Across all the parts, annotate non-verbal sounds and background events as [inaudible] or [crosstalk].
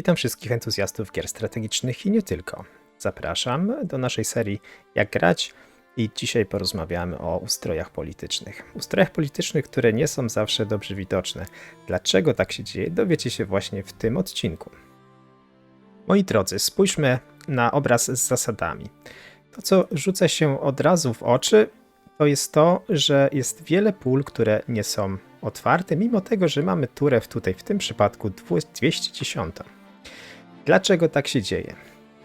Witam wszystkich entuzjastów gier strategicznych i nie tylko. Zapraszam do naszej serii Jak grać i dzisiaj porozmawiamy o ustrojach politycznych. Ustrojach politycznych, które nie są zawsze dobrze widoczne. Dlaczego tak się dzieje, dowiecie się właśnie w tym odcinku. Moi drodzy, spójrzmy na obraz z zasadami. To, co rzuca się od razu w oczy, to jest to, że jest wiele pól, które nie są otwarte, mimo tego, że mamy turę tutaj, w tym przypadku 210. Dlaczego tak się dzieje?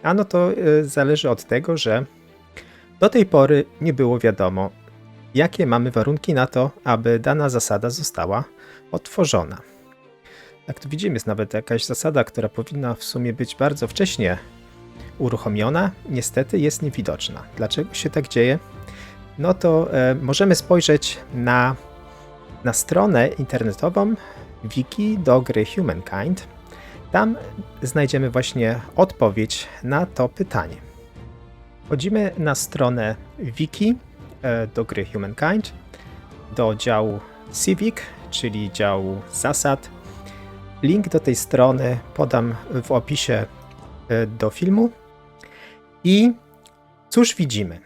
Ano to y, zależy od tego, że do tej pory nie było wiadomo, jakie mamy warunki na to, aby dana zasada została otworzona. Jak tu widzimy, jest nawet jakaś zasada, która powinna w sumie być bardzo wcześnie uruchomiona, niestety jest niewidoczna. Dlaczego się tak dzieje? No to e, możemy spojrzeć na, na stronę internetową wiki do gry Humankind. Tam znajdziemy właśnie odpowiedź na to pytanie. Wchodzimy na stronę wiki e, do gry Humankind, do działu Civic, czyli działu zasad. Link do tej strony podam w opisie e, do filmu. I cóż widzimy?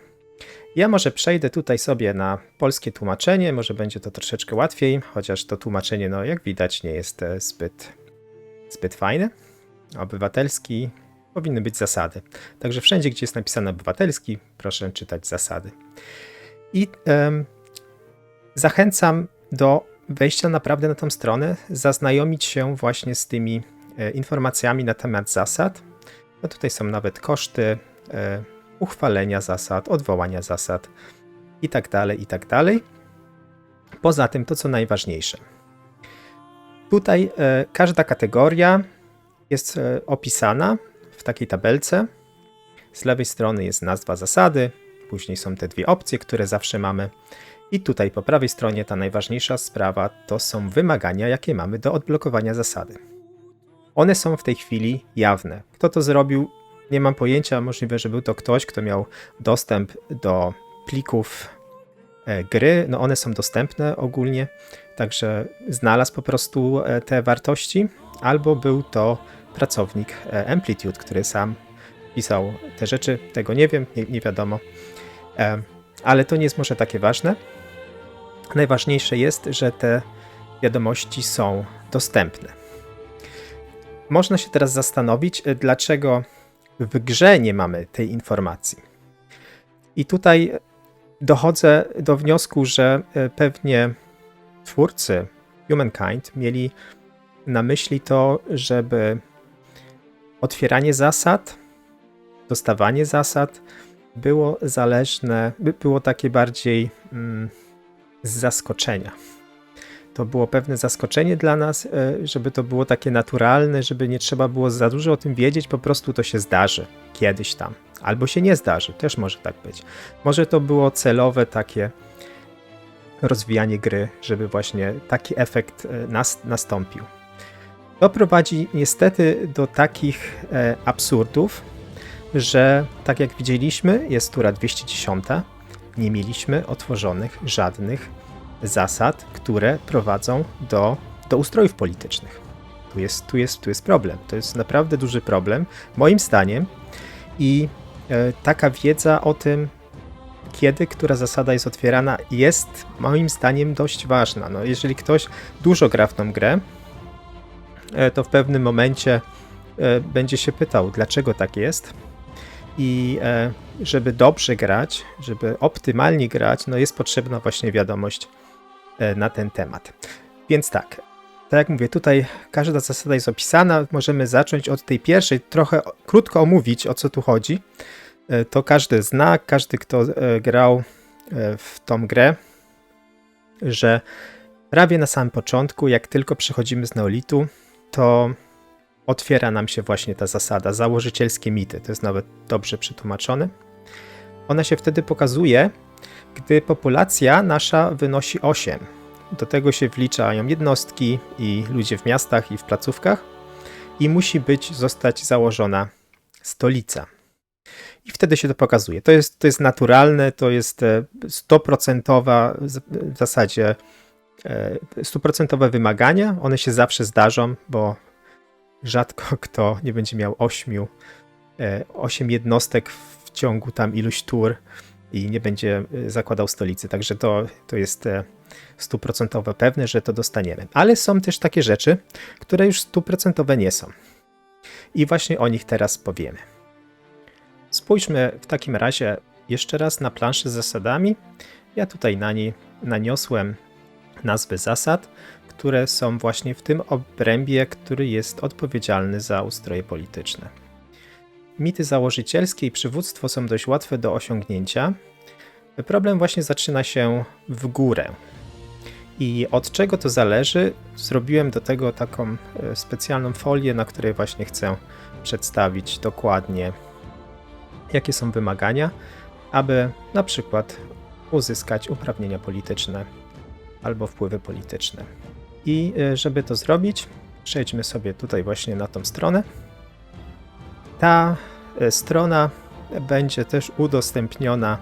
Ja może przejdę tutaj sobie na polskie tłumaczenie, może będzie to troszeczkę łatwiej, chociaż to tłumaczenie, no jak widać, nie jest e, zbyt, zbyt fajne. Obywatelski powinny być zasady. Także wszędzie, gdzie jest napisane obywatelski, proszę czytać zasady. I um, zachęcam do wejścia naprawdę na tą stronę, zaznajomić się właśnie z tymi e, informacjami na temat zasad. No tutaj są nawet koszty e, uchwalenia zasad, odwołania zasad i tak dalej, i tak dalej. Poza tym to, co najważniejsze. Tutaj e, każda kategoria jest e, opisana w takiej tabelce. Z lewej strony jest nazwa zasady, później są te dwie opcje, które zawsze mamy. I tutaj po prawej stronie ta najważniejsza sprawa to są wymagania, jakie mamy do odblokowania zasady. One są w tej chwili jawne. Kto to zrobił, nie mam pojęcia, możliwe, że był to ktoś, kto miał dostęp do plików gry. No one są dostępne ogólnie, także znalazł po prostu e, te wartości, albo był to pracownik e, Amplitude, który sam pisał te rzeczy. Tego nie wiem, nie, nie wiadomo. Ale to nie jest może takie ważne. Najważniejsze jest, że te wiadomości są dostępne. Można się teraz zastanowić, dlaczego w grze nie mamy tej informacji. I tutaj dochodzę do wniosku, że e, pewnie twórcy Humankind mieli na myśli to, żeby otwieranie zasad, dostawanie zasad było zależne, było takie bardziej mm, z zaskoczenia to było pewne zaskoczenie dla nas, e, żeby to było takie naturalne, żeby nie trzeba było za dużo o tym wiedzieć, po prostu to się zdarzy kiedyś tam. Albo się nie zdarzy, też może tak być. Może to było celowe takie rozwijanie gry, żeby właśnie taki efekt e, nas, nastąpił. To prowadzi niestety do takich e, absurdów, że tak jak widzieliśmy, jest tura 210, nie mieliśmy otworzonych żadnych zasad, które prowadzą do, do ustrojów politycznych. Tu jest, tu, jest, tu jest problem. To jest naprawdę duży problem, moim zdaniem. I e, taka wiedza o tym, kiedy która zasada jest otwierana, jest moim zdaniem dość ważna. No, jeżeli ktoś dużo gra w tą grę, e, to w pewnym momencie e, będzie się pytał, dlaczego tak jest. I żeby dobrze grać, żeby optymalnie grać, no jest potrzebna właśnie wiadomość na ten temat. Więc tak, tak jak mówię, tutaj każda zasada jest opisana. Możemy zacząć od tej pierwszej, trochę krótko omówić o co tu chodzi. E, to każdy zna, każdy kto e, grał w tą grę, że prawie na samym początku, jak tylko przychodzimy z neolitu, to otwiera nam się właśnie ta zasada, założycielskie mity. To jest nawet dobrze przetłumaczone. Ona się wtedy pokazuje gdy populacja nasza wynosi 8. Do tego się wliczają jednostki i ludzie w miastach i w placówkach i musi być, zostać założona stolica. I wtedy się to pokazuje. To jest, to jest naturalne, to jest e, stoprocentowa w zasadzie e, stuprocentowe wymagania. One się zawsze zdarzą, bo rzadko [laughs] kto nie będzie miał ośmiu, e, osiem jednostek w ciągu tam iluś tur i nie będzie e, zakładał stolicy. Także to, to jest e, stuprocentowo pewne, że to dostaniemy. Ale są też takie rzeczy, które już stuprocentowe nie są. I właśnie o nich teraz powiemy. Spójrzmy w takim razie jeszcze raz na planszę z zasadami. Ja tutaj na niej naniosłem nazwy zasad, które są właśnie w tym obrębie, który jest odpowiedzialny za ustroje polityczne. Mity założycielskie i przywództwo są dość łatwe do osiągnięcia. Problem właśnie zaczyna się w górę. I od czego to zależy? Zrobiłem do tego taką e, specjalną folię, na której właśnie chcę przedstawić dokładnie, jakie są wymagania, aby na przykład uzyskać uprawnienia polityczne albo wpływy polityczne. I e, żeby to zrobić, przejdźmy sobie tutaj właśnie na tą stronę. Ta e, strona będzie też udostępniona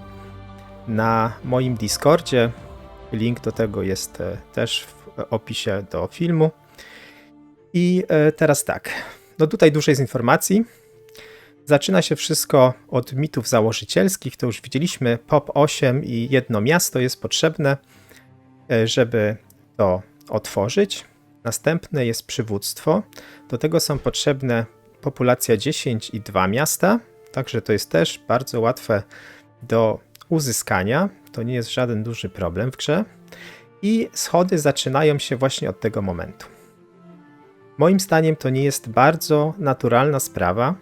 na moim Discordzie. Link do tego jest e, też w opisie do filmu. I teraz tak. No tutaj dużo jest informacji. Zaczyna się wszystko od mitów założycielskich. To już widzieliśmy. POP 8 i jedno miasto jest potrzebne, żeby to otworzyć. Następne jest przywództwo. Do tego są potrzebne populacja 10 i 2 miasta, także to jest też bardzo łatwe do uzyskania. To nie jest żaden duży problem w grze. I schody zaczynają się właśnie od tego momentu. Moim zdaniem to nie jest bardzo naturalna sprawa,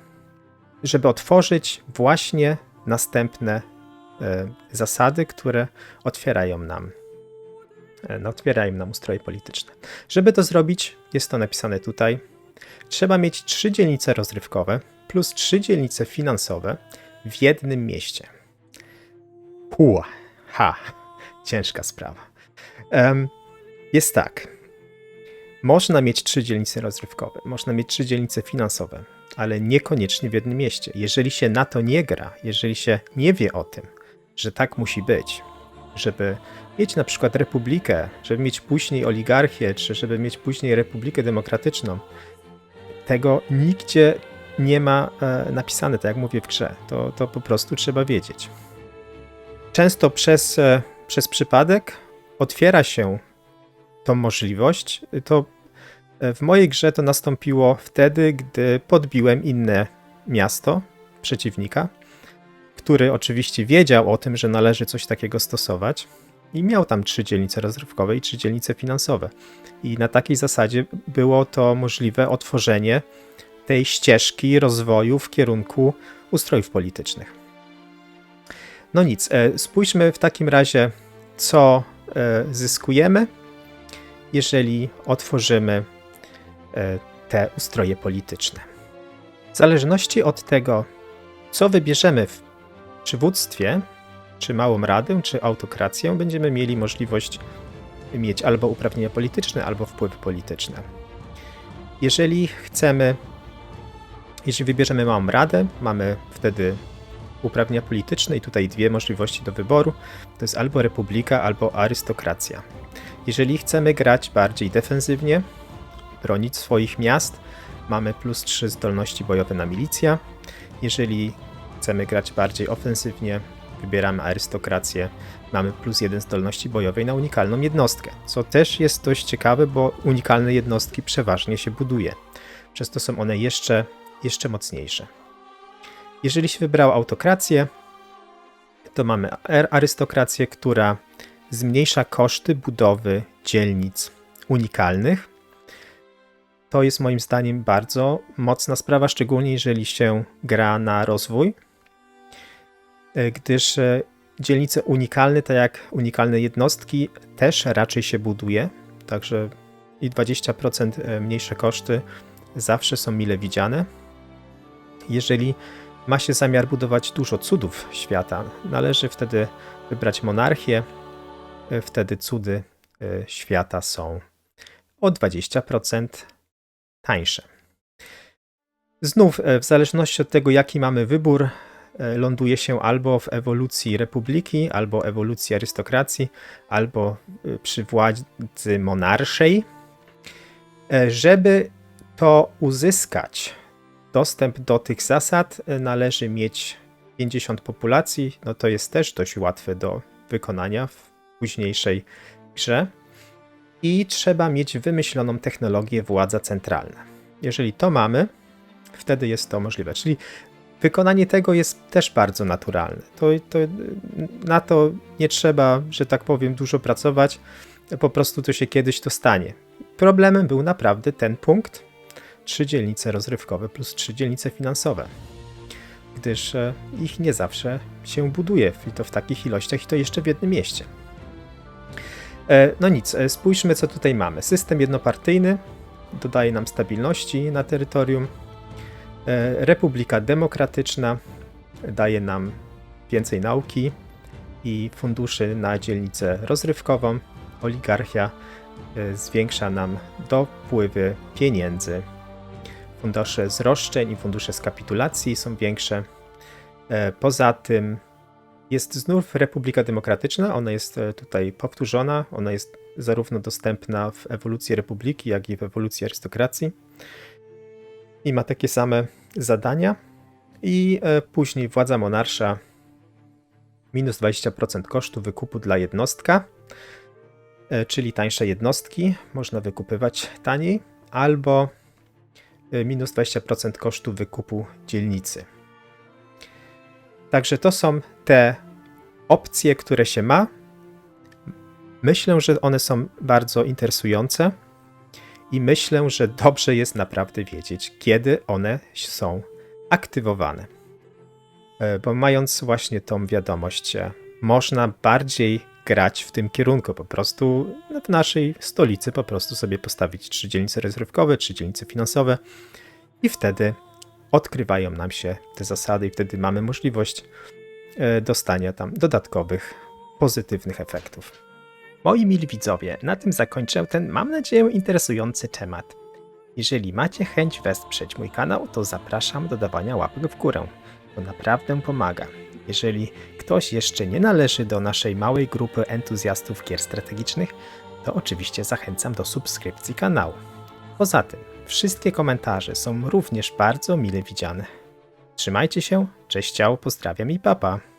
żeby otworzyć właśnie następne e, zasady, które otwierają nam E, no, otwierają nam ustroje polityczne. Żeby to zrobić, jest to napisane tutaj, trzeba mieć trzy dzielnice rozrywkowe plus trzy dzielnice finansowe w jednym mieście. Puh, ha, ciężka sprawa. Um, jest tak. Można mieć trzy dzielnice rozrywkowe, można mieć trzy dzielnice finansowe, ale niekoniecznie w jednym mieście. Jeżeli się na to nie gra, jeżeli się nie wie o tym, że tak musi być, żeby mieć na przykład republikę, żeby mieć później oligarchię, czy żeby mieć później republikę demokratyczną, tego nigdzie nie ma e, napisane, tak jak mówię w grze. To, to po prostu trzeba wiedzieć. Często przez, e, przez przypadek otwiera się tą możliwość. To e, w mojej grze to nastąpiło wtedy, gdy podbiłem inne miasto przeciwnika, który oczywiście wiedział o tym, że należy coś takiego stosować i miał tam trzy dzielnice rozrywkowe i trzy dzielnice finansowe. I na takiej zasadzie było to możliwe otworzenie tej ścieżki rozwoju w kierunku ustrojów politycznych. No nic, e, spójrzmy w takim razie, co e, zyskujemy, jeżeli otworzymy e, te ustroje polityczne. W zależności od tego, co wybierzemy w przywództwie, czy małą radę, czy autokrację, będziemy mieli możliwość mieć albo uprawnienia polityczne, albo wpływy polityczne. Jeżeli chcemy, jeżeli wybierzemy małą radę, mamy wtedy uprawnienia polityczne i tutaj dwie możliwości do wyboru. To jest albo republika, albo arystokracja. Jeżeli chcemy grać bardziej defensywnie, bronić swoich miast, mamy plus 3 zdolności bojowe na milicja. Jeżeli chcemy grać bardziej ofensywnie, wybieramy arystokrację, mamy plus jeden zdolności bojowej na unikalną jednostkę, co też jest dość ciekawe, bo unikalne jednostki przeważnie się buduje. Przez to są one jeszcze, jeszcze mocniejsze. Jeżeli się wybrał autokrację, to mamy arystokrację, która zmniejsza koszty budowy dzielnic unikalnych. To jest moim zdaniem bardzo mocna sprawa, szczególnie jeżeli się gra na rozwój, gdyż e, dzielnice unikalne, tak jak unikalne jednostki, też raczej się buduje, także i 20% e, mniejsze koszty zawsze są mile widziane. Jeżeli ma się zamiar budować dużo cudów świata, należy wtedy wybrać monarchię, wtedy cudy świata są o 20% tańsze. Znów, w zależności od tego, jaki mamy wybór, E, ląduje się albo w ewolucji republiki, albo ewolucji arystokracji, albo e, przy władzy monarszej. E, żeby to uzyskać dostęp do tych zasad, należy mieć 50 populacji. No to jest też dość łatwe do wykonania w późniejszej grze. I trzeba mieć wymyśloną technologię władza centralna. Jeżeli to mamy, wtedy jest to możliwe. Czyli wykonanie tego jest też bardzo naturalne. To, to, na to nie trzeba, że tak powiem, dużo pracować. Po prostu to się kiedyś to stanie. Problemem był naprawdę ten punkt. Trzy dzielnice rozrywkowe plus trzy dzielnice finansowe. Gdyż e, ich nie zawsze się buduje i to w takich ilościach i to jeszcze w jednym mieście. E, No nic, e, spójrzmy co tutaj mamy. System jednopartyjny dodaje nam stabilności na terytorium. E, Republika Demokratyczna daje nam więcej nauki i funduszy na dzielnicę rozrywkową. Oligarchia e, zwiększa nam dopływy pieniędzy. Fundusze z roszczeń i fundusze z kapitulacji są większe. E, Poza tym jest znów Republika Demokratyczna. Ona jest tutaj powtórzona. Ona jest zarówno dostępna w ewolucji Republiki, jak i w ewolucji arystokracji. I ma takie same zadania. I e, później władza monarsza minus 20% kosztu wykupu dla jednostka, e, czyli tańsze jednostki można wykupywać taniej, albo e, minus 20% kosztu wykupu dzielnicy. Także to są te opcje, które się ma. Myślę, że one są bardzo interesujące i myślę, że dobrze jest naprawdę wiedzieć, kiedy one są aktywowane. E, Bo mając właśnie tą wiadomość, e, można bardziej grać w tym kierunku. Po prostu no, w naszej stolicy po prostu sobie postawić trzy dzielnice rozrywkowe, trzy dzielnice finansowe i wtedy odkrywają nam się te zasady i wtedy mamy możliwość e, dostania tam dodatkowych pozytywnych efektów. Moi mili widzowie, na tym zakończę ten, mam nadzieję, interesujący temat. Jeżeli macie chęć wesprzeć mój kanał, to zapraszam do dawania łapek w górę. To naprawdę pomaga. Jeżeli ktoś jeszcze nie należy do naszej małej grupy entuzjastów gier strategicznych, to oczywiście zachęcam do subskrypcji kanału. Poza tym, wszystkie komentarze są również bardzo mile widziane. Trzymajcie się, cześć ciao, pozdrawiam i papa.